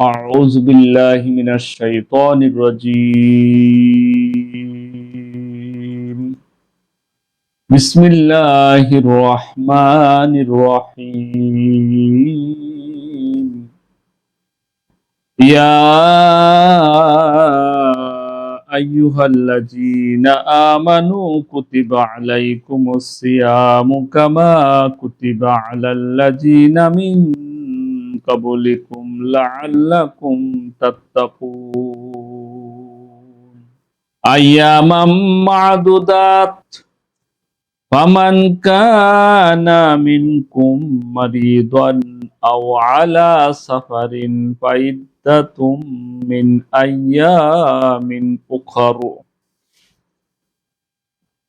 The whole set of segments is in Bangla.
أعوذ بالله من الشيطان الرجيم بسم الله الرحمن الرحيم يا أيها الذين آمنوا كتب عليكم الصيام كما كتب على الذين من قبلكم لعلكم تتقون. أياما معدودات فمن كان منكم مريضا أو على سفر فعدة من أيام أخر.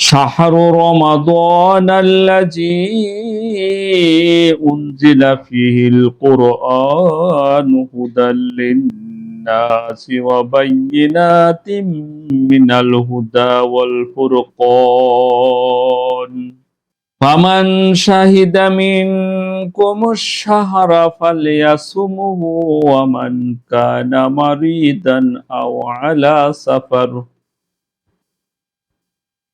شهر رمضان الذي أنزل فيه القرآن هدى للناس وبينات من الهدى والفرقان فمن شهد منكم الشهر فليصمه ومن كان مريضا أو على سفر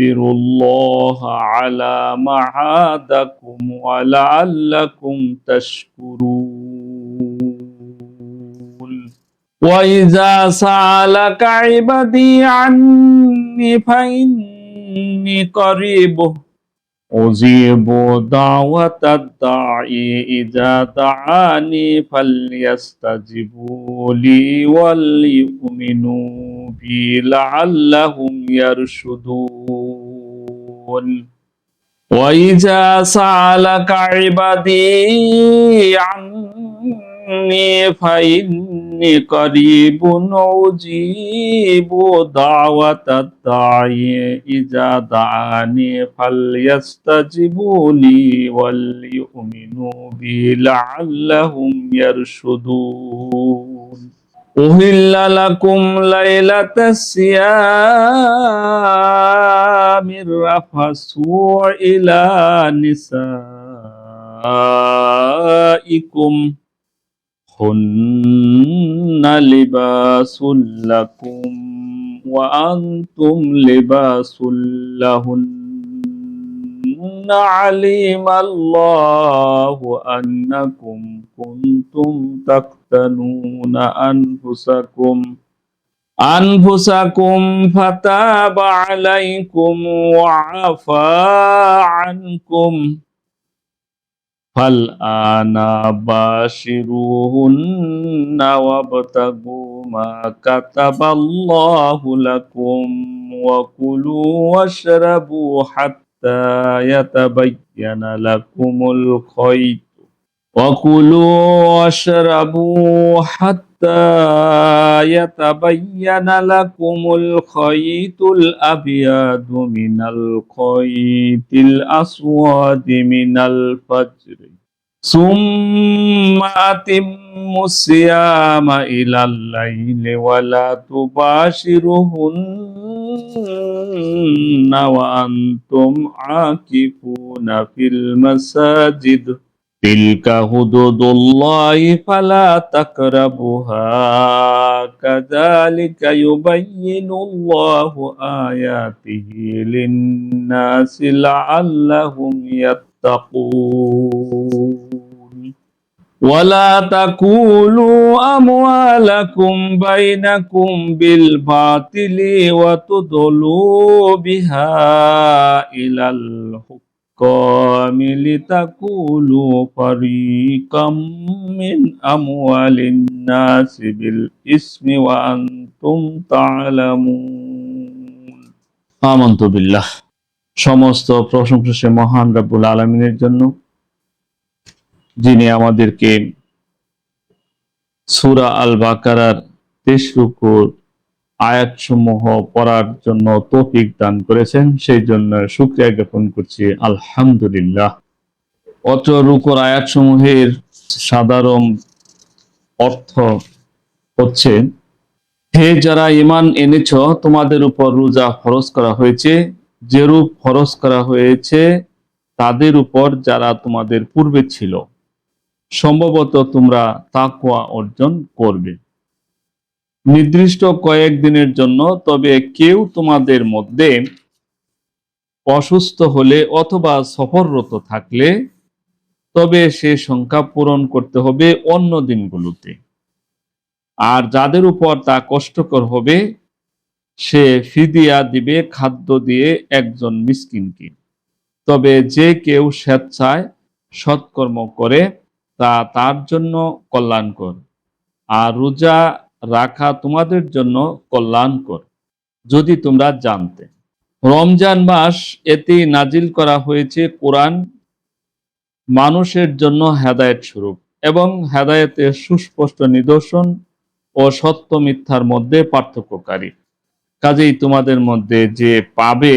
الله على ما هداكم ولعلكم تشكرون وإذا سألك عبادي عني فإني قريب أجيب دعوة الداعي إذا دعاني فليستجيبوا لي وليؤمنوا بي لعلهم يرشدون وإذا سألك عبادي عني فإني قريب أجيب دعوة الداعي إذا دعاني فليستجيبوا لي وليؤمنوا بي لعلهم يرشدون أهل لكم ليلة الصيام الرفث إلى نسائكم هن لباس لكم وأنتم لباس لهن علم الله أنكم كنتم تختنون أنفسكم أنفسكم فتاب عليكم وعفى عنكم فالآن باشروهن وابتغوا ما كتب الله لكم وكلوا واشربوا حتى يتبين لكم الخيط وكلوا واشربوا حتى يتبين لكم الخيط الأبيض من الخيط الأسود من الفجر ثم أتموا الصيام إلى الليل ولا تباشرهن وأنتم عاكفون في المساجد تلك حدود الله فلا تقربوها كذلك يبين الله آياته للناس لعلهم يتقون. ولا تقولوا أموالكم بينكم بالباطل وتدلوا بها إلى الحكام لتقولوا فريقا من أموال الناس بالإسم وأنتم تعلمون آمنت بالله সমস্ত প্রশংসা সে মহান রব্বুল আলমিনের জন্য যিনি আমাদেরকে সুরা আল বাকারার তেইশ রুকুর আয়াতসমূহ পড়ার জন্য তৌফিক দান করেছেন, সেই জন্য শুক্রিয়া জ্ঞাপন করছি। আলহামদুলিল্লাহ। অত্র রুকুর আয়াতসমূহের সাধারণ অর্থ হচ্ছে, হে যারা ইমান এনেছ, তোমাদের উপর রোজা ফরজ করা হয়েছে। যেরূপ ফরজ করা হয়েছে, তাদের উপর যারা তোমাদের পূর্বে ছিল। সম্ভবত তোমরা তাকওয়া অর্জন করবে। নির্দিষ্ট কয়েক দিনের জন্য, তবে কেউ তোমাদের মধ্যে অসুস্থ হলে অথবা সফররত থাকলে, তবে সে সংখ্যা পূরণ করতে হবে অন্য দিনগুলোতে। আর যাদের উপর তা কষ্টকর হবে, সে ফিদিয়া দিবে খাদ্য দিয়ে একজন মিসকিনকে। তবে যে কেউ স্বেচ্ছায় সৎকর্ম করে, তা তার জন্য কল্যাণকর। আর রোজা রাখা তোমাদের জন্য কল্যাণকর, যদি তোমরা জানতে। রমজান মাস এতে নাজিল করা হয়েছে কোরআন মানুষের জন্য হেদায়েত স্বরূপ এবং হেদায়েতের সুস্পষ্ট নিদর্শন ও সত্য মিথ্যার মধ্যে পার্থক্যকারী। কাজেই তোমাদের মধ্যে যে পাবে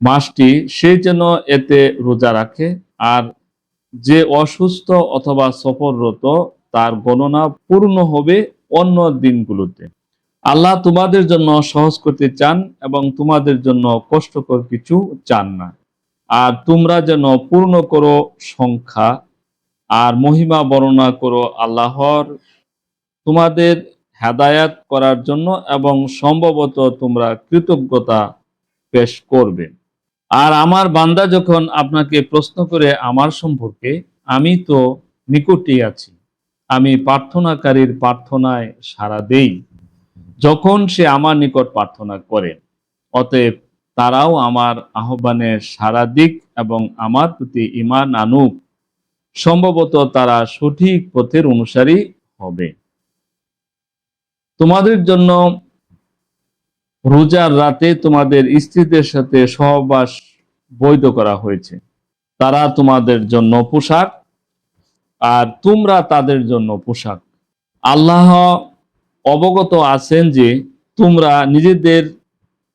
মাসটি, সে যেন এতে রোজা রাখে আর যে অসুস্থ অথবা সফররত তার গণনা পূর্ণ হবে অন্য দিনগুলোতে। আল্লাহ তোমাদের জন্য সহজ করতে চান এবং তোমাদের জন্য কষ্টকর কিছু চান না। আর তোমরা যেন পূর্ণ করো সংখ্যা আর মহিমা বর্ণনা করো আল্লাহর। তোমাদের হেদায়াত করার জন্য এবং সম্ভবত তোমরা কৃতজ্ঞতা পেশ করবে। আর আমার বান্দা যখন আপনাকে প্রশ্ন করে আমার সম্পর্কে, আমি তো নিকটেই আছি। আমি প্রার্থনাকারীর প্রার্থনায় সাড়া দেই। যখন সে আমার নিকট প্রার্থনা করে, অতএব তারাও আমার আহ্বানে সাড়া দিক এবং আমার প্রতি ইমান আনুক। সম্ভবত তারা সঠিক পথের অনুসারী হবে। তোমাদের জন্য রোজার রাতে তোমাদের স্ত্রীদের সাথে সহবাস বৈধ করা হয়েছে। তারা তোমাদের জন্য পোশাক আর তোমরা তাদের জন্য পোশাক। আল্লাহ অবগত আছেন যে তোমরা নিজেদের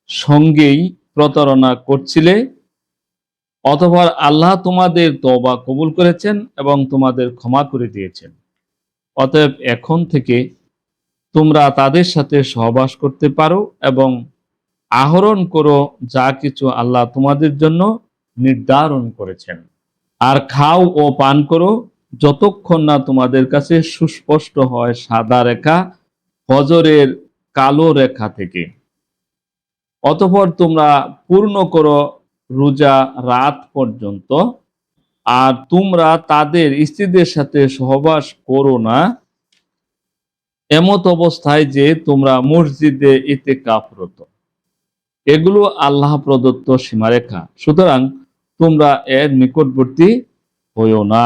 সঙ্গেই প্রতারণা করছিলে, অতঃপর আল্লাহ তোমাদের তবা কবুল করেছেন এবং তোমাদের ক্ষমা করে দিয়েছেন। অতএব এখন থেকে তোমরা তাদের সাথে সহবাস করতে পারো এবং আহরণ করো যা কিছু আল্লাহ তোমাদের জন্য নির্ধারণ করেছেন। আর খাও ও পান করো যতক্ষণ না তোমাদের কাছে সুস্পষ্ট হয় সাদা রেখা, ফজরের কালো রেখা থেকে। অতঃপর তোমরা পূর্ণ করো রোজা রাত পর্যন্ত, আর তোমরা তাদের স্ত্রীদের সাথে সহবাস করো না। এমত অবস্থায় যে তোমরা মসজিদে এতে কাফরত এগুলো আল্লাহ প্রদত্ত সীমারেখা। সুতরাং তোমরা এর নিকটবর্তী হইও না।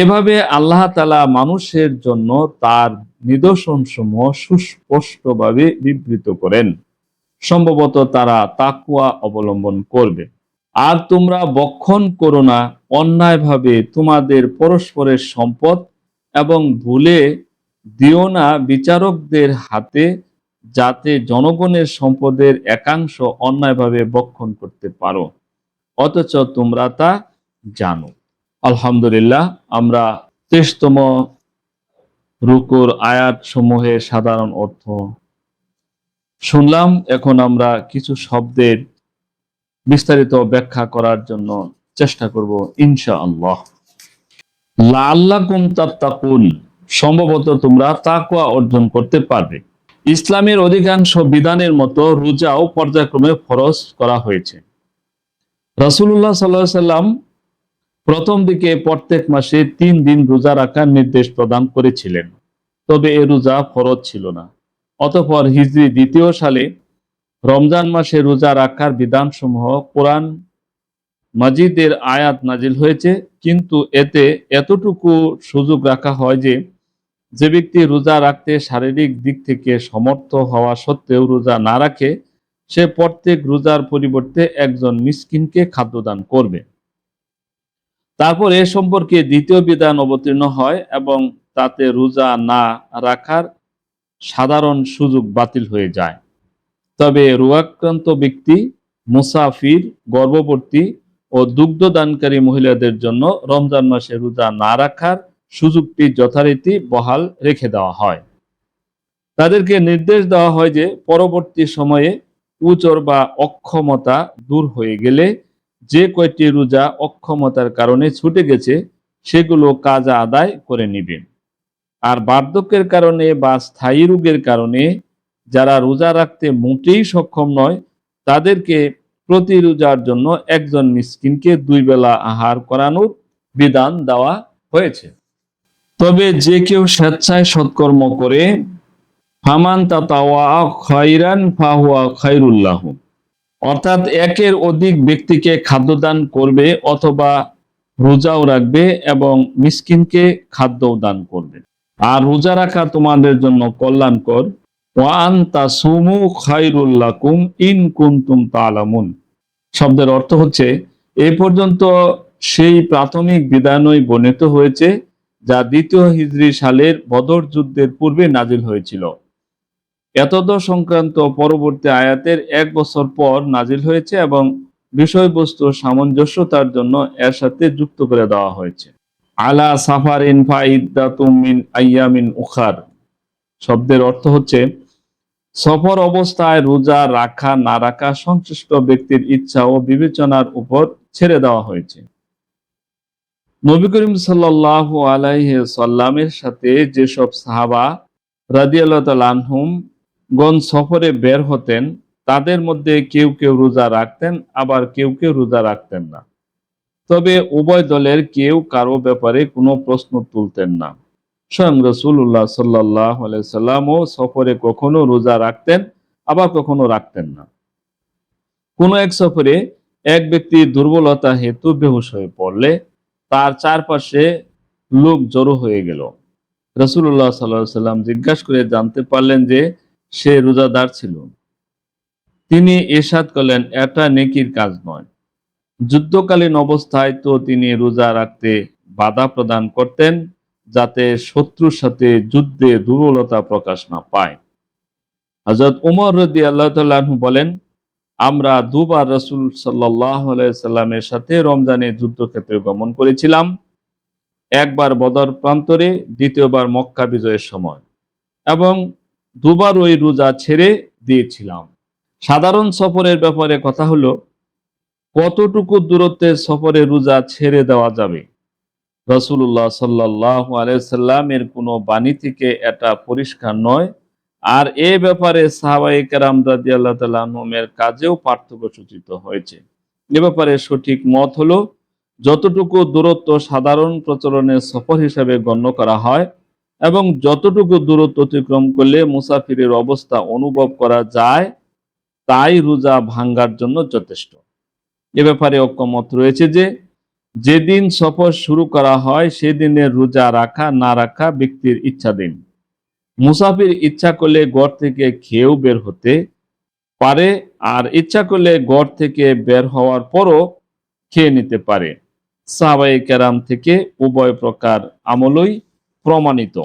এভাবে আল্লাহ তালা মানুষের জন্য তার নিদর্শন সমূহ সুস্পষ্টভাবে বিবৃত করেন। সম্ভবত তারা তাকুয়া অবলম্বন করবে। আর তোমরা বক্ষণ করো না, অন্যায়ভাবে তোমাদের পরস্পরের সম্পদ এবং ভুলে দিও না বিচারকদের হাতে, যাতে জনগণের সম্পদের একাংশ অন্যায়ভাবে বক্ষণ করতে পারো। অথচ তোমরা তা জানো। আলহামদুলিল্লাহ, আমরা তেইশতম রুকুর আয়াত সমূহের সাধারণ অর্থ শুনলাম। এখন আমরা কিছু শব্দের বিস্তারিত ব্যাখ্যা করার জন্য চেষ্টা করব ইনশা আল্লাহ সম্ভবত তোমরা তাকওয়া অর্জন করতে পারবে। ইসলামের অধিকাংশ বিধানের মতো রোজাও পর্যায়ক্রমে ফরজ করা হয়েছে। রাসূলুল্লাহ সাল্লাহ সাল্লাম প্রথম দিকে প্রত্যেক মাসে তিন দিন রোজা রাখার নির্দেশ প্রদান করেছিলেন। তবে এ রোজা ফরজ ছিল না। অতঃপর হিজরি দ্বিতীয় সালে রমজান মাসে রোজা রাখার বিধানসমূহ কোরআন মাজিদের আয়াত নাজিল হয়েছে। কিন্তু এতে এতটুকু সুযোগ রাখা হয় যে যে ব্যক্তি রোজা রাখতে শারীরিক দিক থেকে সমর্থ হওয়া সত্ত্বেও রোজা না রাখে, সে প্রত্যেক রোজার পরিবর্তে একজন মিসকিনকে খাদ্যদান করবে। তারপর এ সম্পর্কে দ্বিতীয় বিধান অবতীর্ণ হয় এবং তাতে রোজা না রাখার সাধারণ সুযোগ বাতিল হয়ে যায়। তবে রোগাক্রান্ত ব্যক্তি, মুসাফির, গর্ভবতী ও দুগ্ধদানকারী মহিলাদের জন্য রমজান মাসে রোজা না রাখার সুযোগটি যথারীতি বহাল রেখে দেওয়া হয়। তাদেরকে নির্দেশ দেওয়া হয় যে পরবর্তী সময়ে উচর বা অক্ষমতা দূর হয়ে গেলে যে কয়টি রোজা অক্ষমতার কারণে ছুটে গেছে, সেগুলো কাজা আদায় করে নিবেন আর বার্ধক্যের কারণে বা স্থায়ী রোগের কারণে যারা রোজা রাখতে মোটেই সক্ষম নয়, তাদেরকে প্রতি রোজার জন্য একজন মিসকিনকে দুই বেলা আহার করানোর বিধান দেওয়া হয়েছে। তবে যে কেউ স্বেচ্ছায় সৎকর্ম করে, ফামান তাতাওয়া খয়রান ফাহুয়া খৈরুল্লাহ অর্থাৎ একের অধিক ব্যক্তিকে খাদ্যদান করবে অথবা রোজাও রাখবে এবং মিসকিনকে খাদ্যও দান করবে। আর রোজা রাখা তোমাদের জন্য কল্যাণকর। ওয়ান তাসুমু খাইরুল্লাকুম ইন কুনতুম তালামুন শব্দের অর্থ হচ্ছে, এ পর্যন্ত সেই প্রাথমিক বিধানই বর্ণিত হয়েছে, যা দ্বিতীয় হিজরি সালের বদর যুদ্ধের পূর্বে নাজিল হয়েছিল। এতদ সংক্রান্ত পরবর্তী আয়াতের এক বছর পর নাজিল হয়েছে এবং বিষয়বস্তু সামঞ্জস্যতার জন্য এর সাথে যুক্ত করে দেওয়া হয়েছে। আলা সাফারিন ফাইদাতুম মিন আইয়ামিন উখার। শব্দের অর্থ হচ্ছে, সফর অবস্থায় রোজা রাখা, না রাখা সংশ্লিষ্ট ব্যক্তির ইচ্ছা ও বিবেচনার উপর ছেড়ে দেওয়া হয়েছে। নবী করিম সাল্লাহ আলাইহি সাল্লামের সাথে যেসব সাহাবা রাদিয়াল্লাহুম গন সফরে বের হতেন, তাদের মধ্যে কেউ কেউ রোজা রাখতেন, আবার কেউ কেউ রোজা রাখতেন না। তবে উভয় দলের কেউ কারও ব্যাপারে কোনো প্রশ্ন তুলতেন না। স্বয়ং রসুল্লাহ সাল্লাহ সাল্লামও সফরে কখনো রোজা রাখতেন, আবার কখনো রাখতেন না। কোনো এক সফরে এক ব্যক্তি দুর্বলতা হেতু বেহুশ হয়ে পড়লে, তার চারপাশে লোক জড়ো হয়ে গেল। রসুল্লাহ সাল্লাহ সাল্লাম জিজ্ঞাসা করে জানতে পারলেন যে সে রোজাদার ছিল। তিনি এরশাদ করলেন, এটা নেকির কাজ নয়। যুদ্ধকালীন অবস্থায় তো তিনি রোজা রাখতে বাধা প্রদান করতেন, যাতে শত্রুর সাথে যুদ্ধে দুর্বলতা প্রকাশ না পায়। হজরত উমর রদি আল্লাহ বলেন, আমরা দুবার রসুল সাল্লাহ সাল্লামের সাথে রমজানে যুদ্ধক্ষেত্রে গমন করেছিলাম। একবার বদর প্রান্তরে, দ্বিতীয়বার মক্কা বিজয়ের সময়। এবং দুবার ওই রোজা ছেড়ে দিয়েছিলাম। সাধারণ সফরের ব্যাপারে কথা হলো, কতটুকু দূরত্বের সফরে রোজা ছেড়ে দেওয়া যাবে? রসুল্লাহ সাল্লাহ আলাইসাল্লামের কোনো বাণী থেকে এটা পরিষ্কার নয়। আর এ ব্যাপারে সাহাবাই কেরাম রাজি আল্লাহ তালের কাজেও পার্থক্য সূচিত হয়েছে। এ ব্যাপারে সঠিক মত হলো, যতটুকু দূরত্ব সাধারণ প্রচলনের সফর হিসাবে গণ্য করা হয় এবং যতটুকু দূরত্ব অতিক্রম করলে মুসাফিরের অবস্থা অনুভব করা যায়, তাই রোজা ভাঙ্গার জন্য যথেষ্ট। এ ব্যাপারে ঐক্যমত রয়েছে যে, যেদিন সফর শুরু করা হয় সেদিনের রোজা রাখা না রাখা ব্যক্তির ইচ্ছাধীন। মুসাফির ইচ্ছা করলে গড় থেকে খেয়েও বের হতে পারে, আর ইচ্ছা করলে গড় থেকে বের হওয়ার পরও খেয়ে নিতে পারে। সাহাবাই কেরাম থেকে উভয় প্রকার আমলই প্রমাণিত।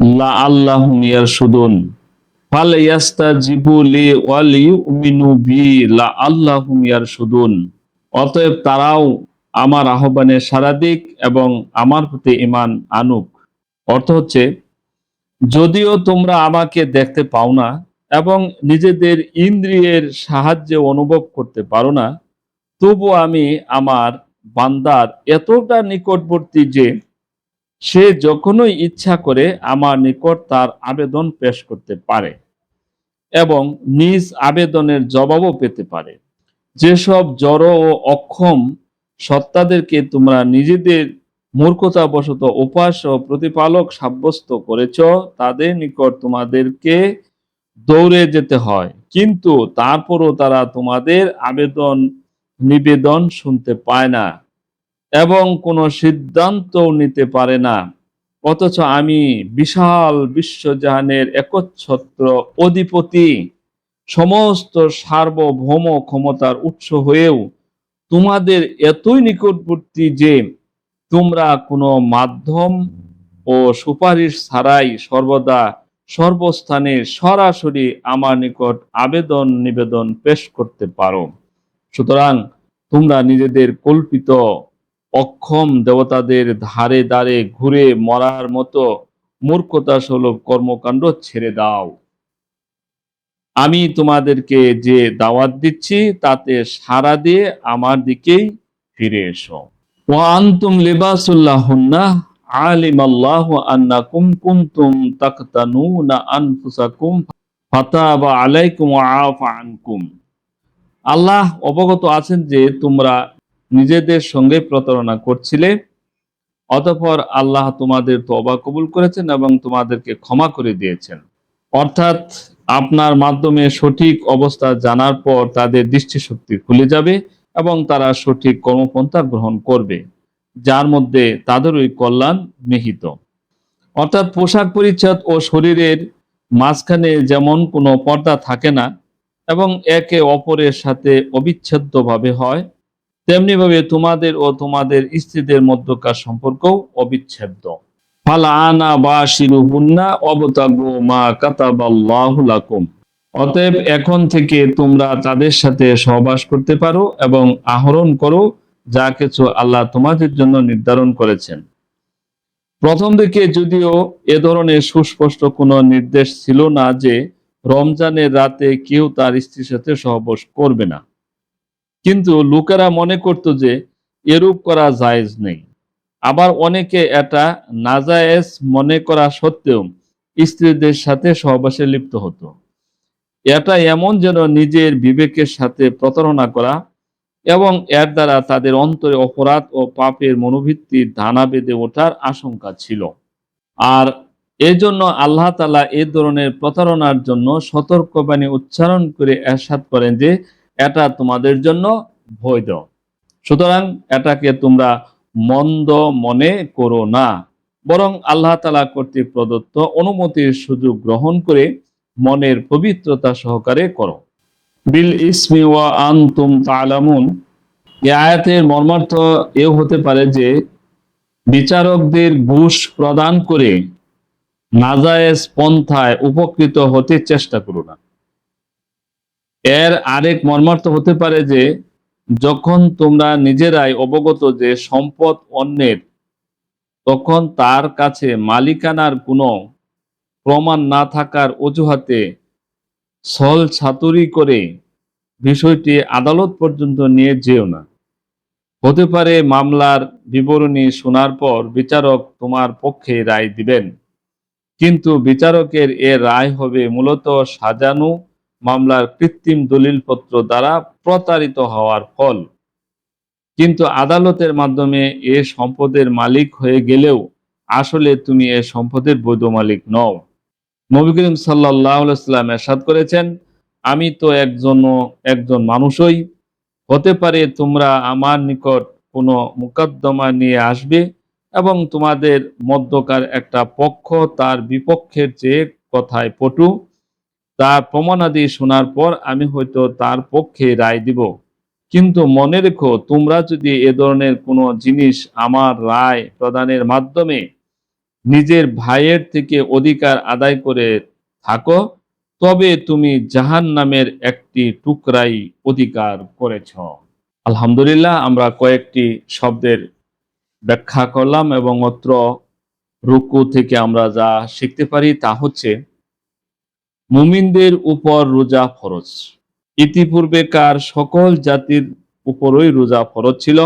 লা আল্লাহ সুদন ফালে ইয়াস্তাজিবুলি ওয়ালি উমিনু বি, লা আল্লাহ সুদন অতএব তারাও আমার আহ্বানে সারা দিক এবং আমার প্রতি ইমান আনুক। অর্থ হচ্ছে, যদিও তোমরা আমাকে দেখতে পাও না এবং নিজেদের ইন্দ্রিয়ের সাহায্যে অনুভব করতে পারো না তবু আমি আমার বান্দার এতটা নিকটবর্তী যে সে যখনই ইচ্ছা করে আমার নিকট তার আবেদন পেশ করতে পারে এবং নিজ আবেদনের জবাবও পেতে পারে। যেসব জড় ও অক্ষম সত্তাদেরকে তোমরা নিজেদের মূর্খতাবশত উপাস ও প্রতিপালক সাব্যস্ত করেছ, তাদের নিকট তোমাদেরকে দৌড়ে যেতে হয়। কিন্তু তারপরও তারা তোমাদের আবেদন নিবেদন শুনতে পায় না। এবং কোনো সিদ্ধান্ত নিতে পারে না। অথচ আমি বিশাল বিশ্বজাহানের একচ্ছত্র অধিপতি। সমস্ত সার্বভৌম ক্ষমতার উৎস হয়েও তোমাদের এতই নিকটবর্তী যে তোমরা কোনো মাধ্যম ও সুপারিশ ছাড়াই সর্বদা সর্বস্থানে সরাসরি আমার নিকট আবেদন নিবেদন পেশ করতে পারো। সুতরাং তোমরা নিজেদের কল্পিত অক্ষম দেবতাদের ধারে ধারে ঘুরে মরার মতো মূর্খতা সুলভ কর্মকাণ্ড ছেড়ে দাও। আমি তোমাদেরকে যে দাওয়াত দিচ্ছি, তাতে সারা দিয়ে আমার দিকেই ফিরে এসো। ওয়ান্তুম লিবাসুল্লাহুন্না আলিম আল্লাহ আন্নাকুম ফাতাবা আলাইকুম আফা আনকুম। আল্লাহ অবগত আছেন যে তোমরা নিজেদের সঙ্গে প্রতারণা করছিলে, অতঃপর আল্লাহ তোমাদের তওবা কবুল করেছেন এবং তোমাদেরকে ক্ষমা করে দিয়েছেন। অর্থাৎ আপনার মাধ্যমে সঠিক অবস্থা জানার পর তাদের দৃষ্টিশক্তি খুলে যাবে এবং তারা সঠিক কর্মপন্থা গ্রহণ করবে, যার মধ্যে তাদেরই কল্যাণ নিহিত। অর্থাৎ পোশাক পরিচ্ছদ ও শরীরের মাঝখানে যেমন কোনো পর্দা থাকে না এবং একে অপরের সাথে অবিচ্ছেদ্যভাবে হয় তেমনিভাবে তোমাদের ও তোমাদের স্ত্রীদের মধ্যকার সম্পর্কও অবিচ্ছেদ্য। ফালানা বা শিরুহুন্না অবতাগু মা কাতাবাল্লাহু লাকুম। অতএব এখন থেকে তোমরা তাদের সাথে সহবাস করতে পারো এবং আহরণ করো, যা কিছু আল্লাহ তোমাদের জন্য নির্ধারণ করেছেন। প্রথম দিকে যদিও এ ধরনের সুস্পষ্ট কোনো নির্দেশ ছিল না যে রমজানের রাতে কেউ তার স্ত্রীর সাথে সহবাস করবে না। কিন্তু লোকেরা মনে করত যে এরূপ করা জায়েজ নেই। আবার অনেকে এটা নাজায়েজ মনে করা সত্ত্বেও স্ত্রীদের সাথে সহবাসে লিপ্ত হতো। এটা এমন যেন নিজের বিবেকের সাথে প্রতারণা করা এবং এর দ্বারা তাদের অন্তরে অপরাধ ও পাপের মনোবৃত্তি ধানা বেঁধে ওঠার আশঙ্কা ছিল। আর এজন্য আল্লাহ তালা এ ধরনের প্রতারণার জন্য সতর্কবাণী উচ্চারণ করে এরশাদ করেন যে এটা তোমাদের জন্য বৈধ। সুতরাং এটাকে তোমরা মন্দ মনে করো না। বরং আল্লাহ তালা কর্তৃক প্রদত্ত অনুমতির সুযোগ গ্রহণ করে মনের পবিত্রতা সহকারে করো। বিল ইসমি ওয়া আনতুম তালামুন এ আয়াতের মর্মার্থ এও হতে পারে যে, বিচারকদের ঘুষ প্রদান করে নাজায়েজ পন্থায় উপকৃত হতে চেষ্টা করো না। এর আরেক মর্মার্থ হতে পারে যে, যখন তোমরা নিজেরাই অবগত যে সম্পদ অন্যের, তখন তার কাছে মালিকানার কোনো প্রমাণ না থাকার অজুহাতে ছল ছাতুরি করে বিষয়টি আদালত পর্যন্ত নিয়ে যেও না। হতে পারে মামলার বিবরণী শোনার পর বিচারক তোমার পক্ষে রায় দিবেন, কিন্তু বিচারকের এ রায় হবে মূলত সাজানো মামলার কৃত্রিম দলিলপত্র দ্বারা প্রতারিত হওয়ার ফল। কিন্তু আদালতের মাধ্যমে এ সম্পদের মালিক হয়ে গেলেও আসলে তুমি এ সম্পদের বৈধ মালিক নও। নবী করিম সাল্লাম এরশাদ করেছেন, আমি তো একজন একজন মানুষই হতে পারে তোমরা আমার নিকট কোনো মোকদ্দমা নিয়ে আসবে এবং তোমাদের মধ্যকার একটা পক্ষ তার বিপক্ষের চেয়ে কথায় পটু। তার প্রমাণাদি শোনার পর আমি হয়তো তার পক্ষে রায় দিব। কিন্তু মনে রেখো, তোমরা যদি এ ধরনের কোনো জিনিস আমার রায় প্রদানের মাধ্যমে নিজের ভাইয়ের থেকে অধিকার আদায় করে থাকো, তবে তুমি জাহান নামের একটি টুকরাই অধিকার করেছ। আলহামদুলিল্লাহ, আমরা কয়েকটি শব্দের ব্যাখ্যা করলাম এবং অত্র রুকু থেকে আমরা যা শিখতে পারি তা হচ্ছে মুমিনদের উপর রোজা ফরজ। ইতিপূর্বেকার সকল জাতির উপরই রোজা ফরজ ছিল।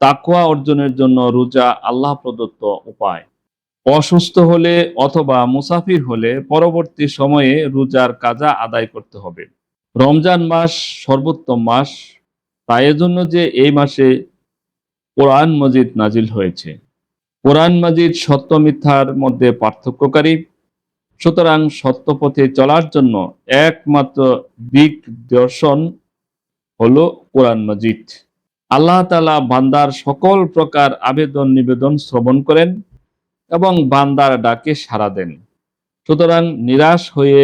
তাকওয়া অর্জনের জন্য রোজা আল্লাহ প্রদত্ত উপায়। অসুস্থ হলে অথবা মুসাফির হলে পরবর্তী সময়ে রোজার কাজা আদায় করতে হবে। রমজান মাস সর্বোত্তম মাস। তাই এজন্য যে এই মাসে কোরআন মজিদ নাজিল হয়েছে। কোরআন মাজিদ সত্য মিথ্যার মধ্যে পার্থক্যকারী। সুতরাং সত্য পথে চলার জন্য একমাত্র দিক দর্শন হলো কোরআন মজিদ। আল্লাহ তালা বান্দার সকল প্রকার আবেদন নিবেদন শ্রবণ করেন এবং বান্দার ডাকে সাড়া দেন। সুতরাং নিরাশ হয়ে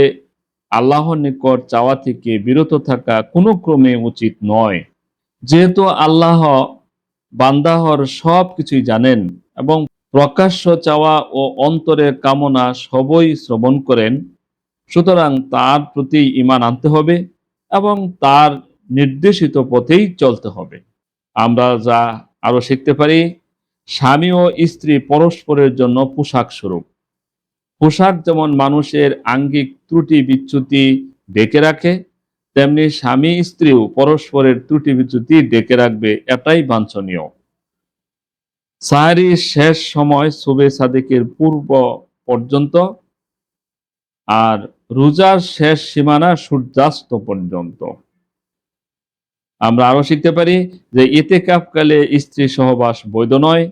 আল্লাহর নিকট চাওয়া থেকে বিরত থাকা কোনো ক্রমে উচিত নয়। যেহেতু আল্লাহ বান্দাহর সব কিছুই জানেন এবং প্রকাশ্য চাওয়া ও অন্তরের কামনা সবই শ্রবণ করেন। সুতরাং তার প্রতি ইমান আনতে হবে এবং তার নির্দেশিত পথেই চলতে হবে। আমরা যা আরও শিখতে পারি, স্বামী ও স্ত্রী পরস্পরের জন্য পোশাক স্বরূপ। পোশাক যেমন মানুষের আঙ্গিক ত্রুটি বিচ্যুতি ডেকে রাখে, তেমনি স্বামী স্ত্রীও পরস্পরের ত্রুটি বিচ্যুতি ডেকে রাখবে, এটাই বাঞ্ছনীয়। সাহারির শেষ সময় সুবে সাদেকের পূর্ব পর্যন্ত আর রোজার শেষ সীমানা সূর্যাস্ত পর্যন্ত। আমরা আরও শিখতে পারি যে এতে কাপকালে স্ত্রী সহবাস বৈধ নয়,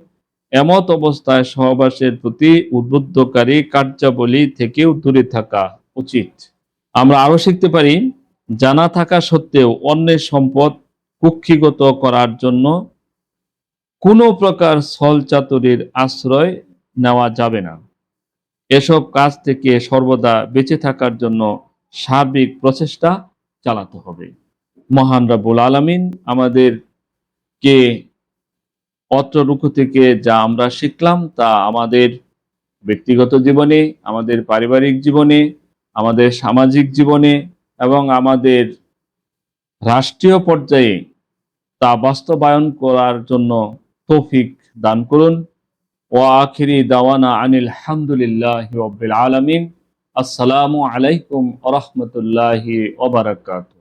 এমত অবস্থায় সহবাসের প্রতি উদ্বুদ্ধকারী কার্যাবলী থেকেও দূরে থাকা উচিত। আমরা আরও শিখতে পারি, জানা থাকা সত্ত্বেও অন্যের সম্পদ কুক্ষিগত করার জন্য কোনো প্রকার ছল চাতুরির আশ্রয় নেওয়া যাবে না। এসব কাজ থেকে সর্বদা বেঁচে থাকার জন্য সার্বিক প্রচেষ্টা চালাতে হবে। মহান রাবুল আলামিন আমাদেরকে অত্র থেকে যা আমরা শিখলাম তা আমাদের ব্যক্তিগত জীবনে, আমাদের পারিবারিক জীবনে, আমাদের সামাজিক জীবনে এবং আমাদের রাষ্ট্রীয় পর্যায়ে তা বাস্তবায়ন করার জন্য তৌফিক দান করুন। ও আখিরি দাওয়ানা আনিল হামদুলিল্লাহ রব্বিল আলামিন। আসসালামু আলাইকুম আ ওবরাকাত ওবারাকাতু